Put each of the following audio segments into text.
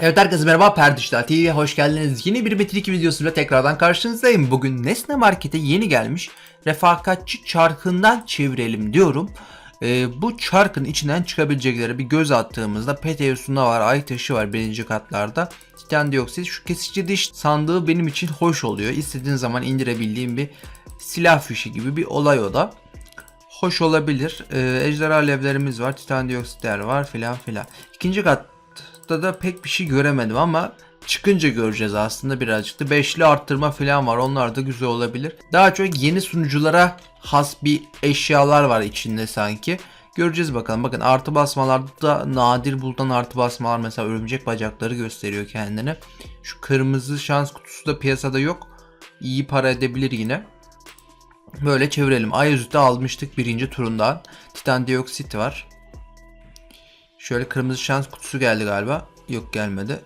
Evet herkese merhaba Perdişler TV'ye hoş geldiniz. Yeni bir Metin 2 videosuyla tekrardan karşınızdayım. Bugün Nesne Market'e yeni gelmiş refakatçi çarkından çevirelim diyorum. Ee, bu çarkın içinden çıkabilecekleri bir göz attığımızda Peteus'unda var, ay taşı var birinci katlarda. Titan dioksit şu kesici diş sandığı benim için hoş oluyor. İstediğin zaman indirebildiğim bir silah fişi gibi bir olay o da. Hoş olabilir. Ee, ejderha alevlerimiz var, titan dioksitler var filan filan. İkinci kat da da pek bir şey göremedim ama çıkınca göreceğiz aslında birazcık da. Beşli arttırma falan var. Onlar da güzel olabilir. Daha çok yeni sunuculara has bir eşyalar var içinde sanki. Göreceğiz bakalım. Bakın artı basmalarda nadir bulunan artı basmalar mesela örümcek bacakları gösteriyor kendini. Şu kırmızı şans kutusu da piyasada yok. İyi para edebilir yine. Böyle çevirelim. Ayazüt'ü almıştık birinci turundan. Titan dioksit var. Şöyle kırmızı şans kutusu geldi galiba. Yok gelmedi.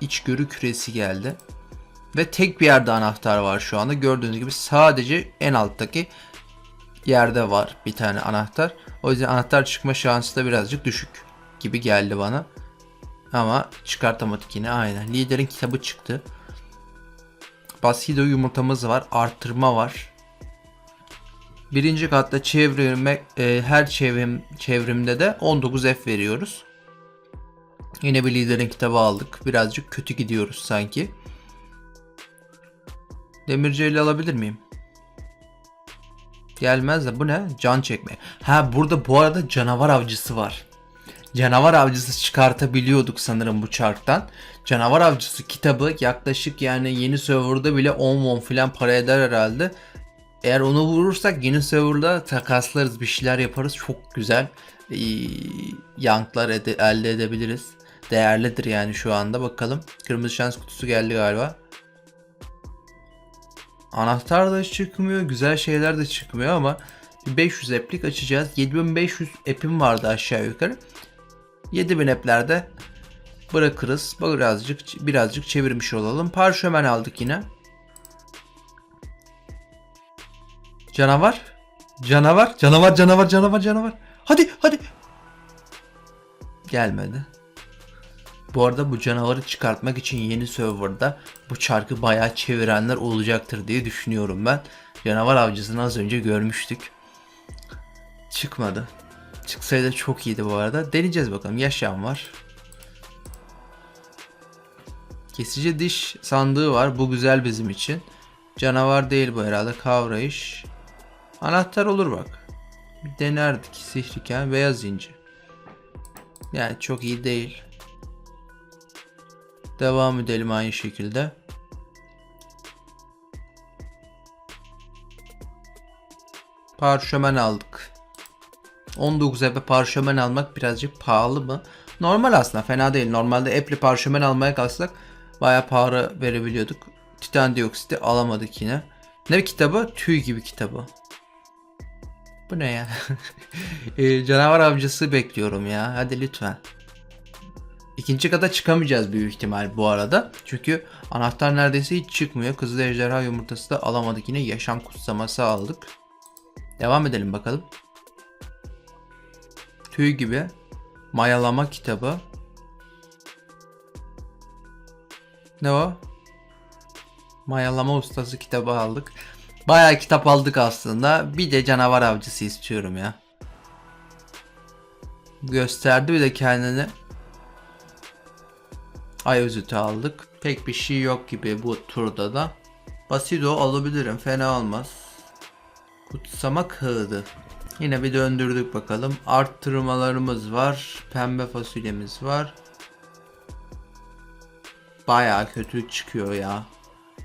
İçgörü küresi geldi. Ve tek bir yerde anahtar var şu anda. Gördüğünüz gibi sadece en alttaki yerde var bir tane anahtar. O yüzden anahtar çıkma şansı da birazcık düşük gibi geldi bana. Ama çıkartamadık yine aynen. Liderin kitabı çıktı. Basido yumurtamız var. Artırma var. Birinci katta çevrime e, her çevrim çevrimde de 19 F veriyoruz. Yine bir liderin kitabı aldık. Birazcık kötü gidiyoruz sanki. Demirci alabilir miyim? Gelmez de bu ne? Can çekme. Ha burada bu arada canavar avcısı var. Canavar avcısı çıkartabiliyorduk sanırım bu çarktan. Canavar avcısı kitabı yaklaşık yani yeni serverda bile 10 won falan para eder herhalde. Eğer onu vurursak yeni serverda takaslarız bir şeyler yaparız. Çok güzel ee, yanklar ede- elde edebiliriz. Değerlidir yani şu anda bakalım. Kırmızı şans kutusu geldi galiba. Anahtar da çıkmıyor. Güzel şeyler de çıkmıyor ama bir 500 app'lik açacağız. 7500 app'im vardı aşağı yukarı. 7000 app'lerde bırakırız. Birazcık birazcık çevirmiş olalım. Parşömen aldık yine. Canavar. Canavar. Canavar canavar canavar canavar. Hadi hadi. Gelmedi. Bu arada bu canavarı çıkartmak için yeni serverda bu çarkı bayağı çevirenler olacaktır diye düşünüyorum ben. Canavar avcısını az önce görmüştük. Çıkmadı. Çıksaydı çok iyiydi bu arada. Deneyeceğiz bakalım. Yaşam var. Kesici diş sandığı var. Bu güzel bizim için. Canavar değil bu herhalde. Kavrayış. Anahtar olur bak. Bir denerdik sihriken beyaz inci. Yani çok iyi değil. Devam edelim aynı şekilde. Parşömen aldık. 19 ebe parşömen almak birazcık pahalı mı? Normal aslında fena değil. Normalde epli parşömen almaya kalksak bayağı para verebiliyorduk. Titan dioksiti alamadık yine. Ne bir kitabı? Tüy gibi kitabı. Bu ne ya? Ee, canavar avcısı bekliyorum ya. Hadi lütfen. İkinci kata çıkamayacağız büyük ihtimal bu arada. Çünkü anahtar neredeyse hiç çıkmıyor. Kızıl ejderha yumurtası da alamadık yine. Yaşam kutsaması aldık. Devam edelim bakalım. Tüy gibi. Mayalama kitabı. Ne o? Mayalama ustası kitabı aldık. Bayağı kitap aldık aslında. Bir de canavar avcısı istiyorum ya. Gösterdi bir de kendini. Ay özütü aldık. Pek bir şey yok gibi bu turda da. Basido alabilirim. Fena olmaz. Kutsama kağıdı. Yine bir döndürdük bakalım. Arttırmalarımız var. Pembe fasulyemiz var. Bayağı kötü çıkıyor ya.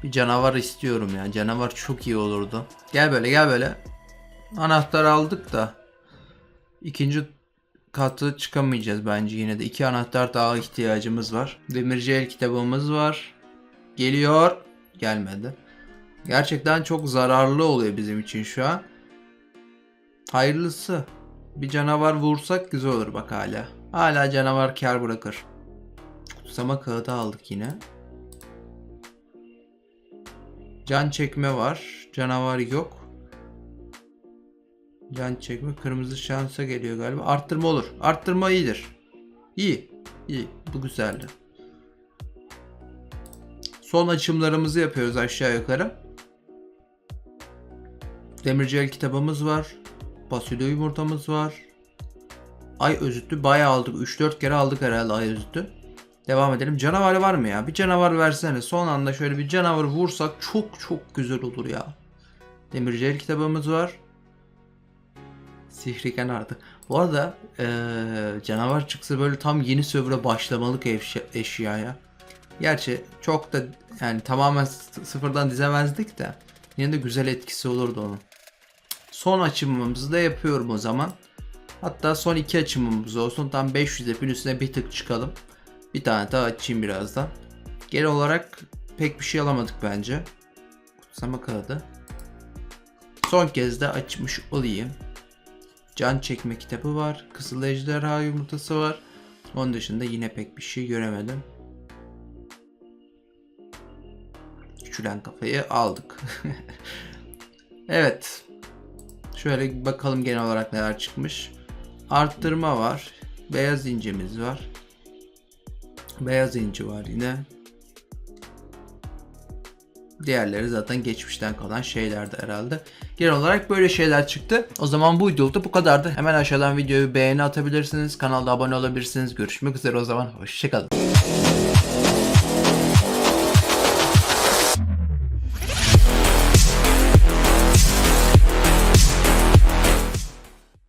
Bir canavar istiyorum ya. Canavar çok iyi olurdu. Gel böyle gel böyle. Anahtar aldık da. ikinci katı çıkamayacağız bence yine de. iki anahtar daha ihtiyacımız var. Demirci el kitabımız var. Geliyor. Gelmedi. Gerçekten çok zararlı oluyor bizim için şu an. Hayırlısı. Bir canavar vursak güzel olur bak hala. Hala canavar kar bırakır. Kutsama kağıdı aldık yine. Can çekme var. Canavar yok. Can çekme kırmızı şansa geliyor galiba. Arttırma olur. Arttırma iyidir. İyi. İyi. Bu güzeldi. Son açımlarımızı yapıyoruz aşağı yukarı. Demircel kitabımız var. Fasulye yumurtamız var. Ay özütü bayağı aldık. 3-4 kere aldık herhalde ay özütü. Devam edelim. Canavar var mı ya? Bir canavar versene. Son anda şöyle bir canavar vursak çok çok güzel olur ya. Demircel kitabımız var. Sihriken artık. Bu arada eee, canavar çıksa böyle tam yeni server'a başlamalık eşya, eşya ya. Gerçi çok da yani tamamen sıfırdan dizemezdik de yine de güzel etkisi olurdu onun. Son açımımızı da yapıyorum o zaman. Hatta son iki açımımız olsun. Tam 500 epin üstüne bir tık çıkalım. Bir tane daha açayım birazdan. Genel olarak pek bir şey alamadık bence. Kutsama kağıdı. Son kez de açmış olayım. Can çekme kitabı var. Kızıl ejderha yumurtası var. Onun dışında yine pek bir şey göremedim. Küçülen kafayı aldık. evet. Şöyle bakalım genel olarak neler çıkmış. Arttırma var. Beyaz incimiz var. Beyaz inci var yine. Diğerleri zaten geçmişten kalan şeylerdi herhalde. Genel olarak böyle şeyler çıktı. O zaman bu videoluk bu kadardı. Hemen aşağıdan videoyu beğeni atabilirsiniz. Kanalda abone olabilirsiniz. Görüşmek üzere o zaman. Hoşçakalın.